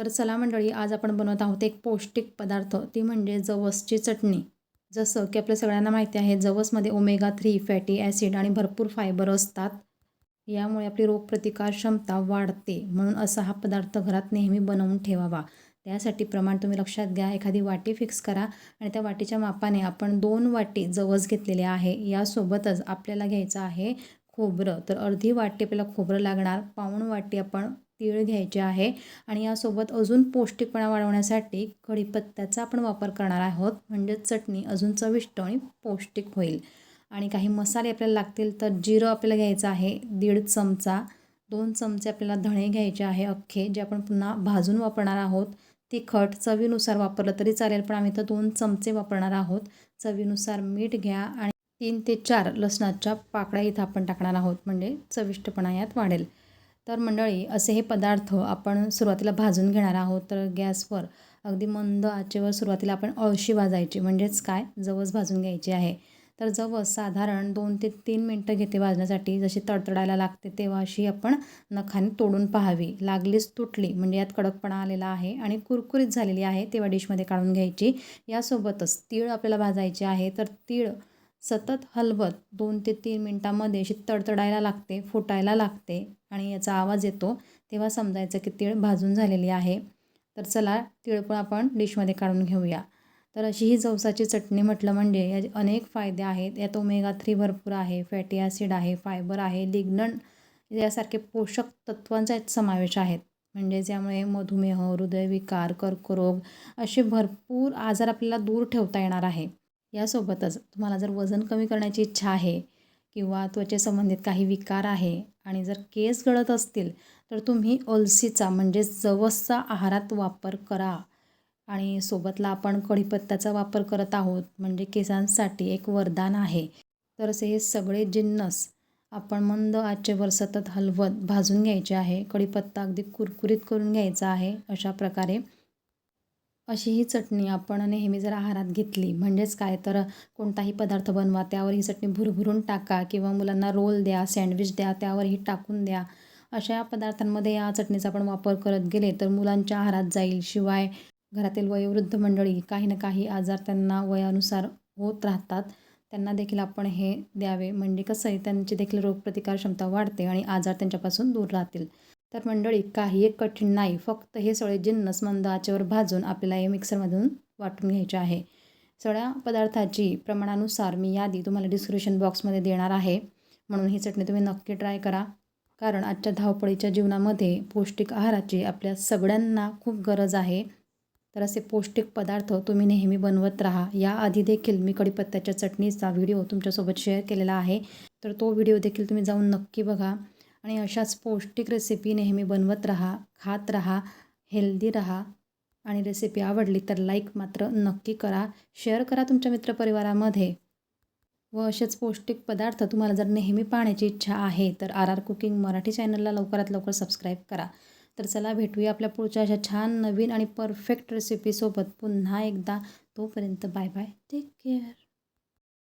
तर चला मंडळी आज आपण बनवत आहोत एक पौष्टिक पदार्थ. ती म्हणजे जवसची चटणी. जसं की आपल्या सगळ्यांना माहिती आहे जवसमध्ये ओमेगा थ्री फॅटी ॲसिड आणि भरपूर फायबर असतात. यामुळे आपली रोगप्रतिकार क्षमता वाढते म्हणून असा हा पदार्थ घरात नेहमी बनवून ठेवावा. त्यासाठी प्रमाण तुम्ही लक्षात घ्या एखादी वाटी फिक्स करा आणि त्या वाटीच्या मापाने आपण दोन वाटी जवस घेतलेले आहे. यासोबतच आपल्याला घ्यायचं आहे खोबरं. तर अर्धी वाटी आपल्याला खोबरं लागणार पाऊण वाटी आपण तीळ घ्यायचे आहे आणि यासोबत अजून पौष्टिकपणा वाढवण्यासाठी कढीपत्त्याचा आपण वापर करणार आहोत. म्हणजे चटणी अजून चविष्ट आणि पौष्टिक होईल. आणि काही मसाले आपल्याला लागतील तर जिरं आपल्याला घ्यायचं आहे दीड चमचा दोन चमचे आपल्याला धणे घ्यायचे आहे अख्खे जे आपण पुन्हा भाजून वापरणार आहोत. तिखट चवीनुसार वापरलं तरी चालेल पण आम्ही तर दोन चमचे वापरणार आहोत. चवीनुसार मीठ घ्या आणि तीन ते चार लसणाच्या पाकळ्या इथं आपण टाकणार आहोत. म्हणजे चविष्टपणा यात वाढेल. तर मंडळी असे हे पदार्थ आपण सुरुवातीला भाजून घेणार आहोत. तर गॅसवर अगदी मंद आचेवर सुरुवातीला आपण अळशी भाजायची म्हणजेच काय? जवस भाजून घ्यायची आहे. तर जवस साधारण दोन ते तीन मिनटं घेते भाजण्यासाठी. जशी तडतडायला लागते तेव्हा अशी आपण नखाने तोडून पाहावी. लागलीच तुटली म्हणजे यात कडकपणा आलेला आहे आणि कुरकुरीत झालेली आहे तेव्हा डिशमध्ये काढून घ्यायची. यासोबतच तीळ आपल्याला भाजायचे आहे. तर तीळ सतत हलवत दोन ते तीन मिनटामध्ये अशी तडतडायला लागते फुटायला लागते आणि याचा आवाज येतो. तेव्हा समजायचं की तीळ भाजून झालेली आहे. तर चला तीळ पण आपण डिशमध्ये काढून घेऊया. तर अशी ही जवसाची चटणी म्हटलं म्हणजे याचे अनेक फायदे आहेत. यात ओमेगा थ्री भरपूर आहे फॅटी ॲसिड आहे फायबर आहे लिग्नन यासारखे पोषक तत्वांचा समावेश आहेत. म्हणजे ज्यामुळे मधुमेह हृदयविकार कर्करोग असे भरपूर आजार आपल्याला दूर ठेवता येणार आहे. यासोबतच तुम्हाला जर वजन कमी करण्याची इच्छा आहे किंवा त्वचेसंबंधित काही विकार आहे आणि जर केस गळत असतील तर तुम्ही अलसीचा म्हणजे जवसचा आहारात वापर करा. आणि सोबतला आपण कढीपत्त्याचा वापर करत आहोत म्हणजे केसांसाठी एक वरदान आहे. तर असे हे सगळे जिन्नस आपण मंद आचेवर सतत हलवत भाजून घ्यायचे आहे. कढीपत्ता अगदी कुरकुरीत करून घ्यायचा आहे अशा प्रकारे अशी ही चटणी आपण नेहमी जर आहारात घेतली म्हणजेच काय? तर कोणताही पदार्थ बनवा त्यावर ही चटणी भुरभुरून टाका किंवा मुलांना रोल द्या सँडविच द्या त्यावर ही टाकून द्या. अशा पदार्थांमध्ये या चटणीचा आपण वापर करत गेले तर मुलांच्या आहारात जाईल. शिवाय घरातील वयोवृद्ध मंडळी काही ना काही आजार त्यांना वयानुसार होत राहतात. त्यांना देखील आपण हे द्यावे. म्हणजे कसं आहे त्यांची देखील रोगप्रतिकार क्षमता वाढते आणि आजार त्यांच्यापासून दूर राहतील. तर मंडळी काही एक कठीण नाही. फक्त हे सगळे जिन्नस मंद आचेवर भाजून आपल्याला हे मिक्सरमधून वाटून घ्यायचे आहे. सगळ्या पदार्थाची प्रमाणानुसार मी यादी तुम्हाला डिस्क्रिप्शन बॉक्समध्ये देणार आहे. म्हणून ही चटणी तुम्ही नक्की ट्राय करा. कारण आजच्या धावपळीच्या जीवनामध्ये पौष्टिक आहाराची आपल्या सगळ्यांना खूप गरज आहे. तर असे पौष्टिक पदार्थ तुम्ही नेहमी बनवत राहा. याआधी देखील मी कडीपत्त्याच्या चटणीचा व्हिडिओ तुमच्यासोबत शेअर केलेला आहे. तर तो व्हिडिओ देखील तुम्ही जाऊन नक्की बघा. आणि अशाच पौष्टिक रेसिपी नेहमी बनवत राहा खात राहा हेल्दी राहा आणि रेसिपी आवडली तर लाईक मात्र नक्की करा. शेअर करा तुमच्या मित्रपरिवारामध्ये. व असेच पौष्टिक पदार्थ तुम्हाला जर नेहमी पाहण्याची इच्छा आहे तर आर आर कुकिंग मराठी चॅनलला लवकरात लवकर सबस्क्राईब करा. तर चला भेटूया आपल्या पुढच्या अशा छान नवीन आणि परफेक्ट रेसिपीसोबत पुन्हा एकदा. तोपर्यंत बाय बाय टेक केअर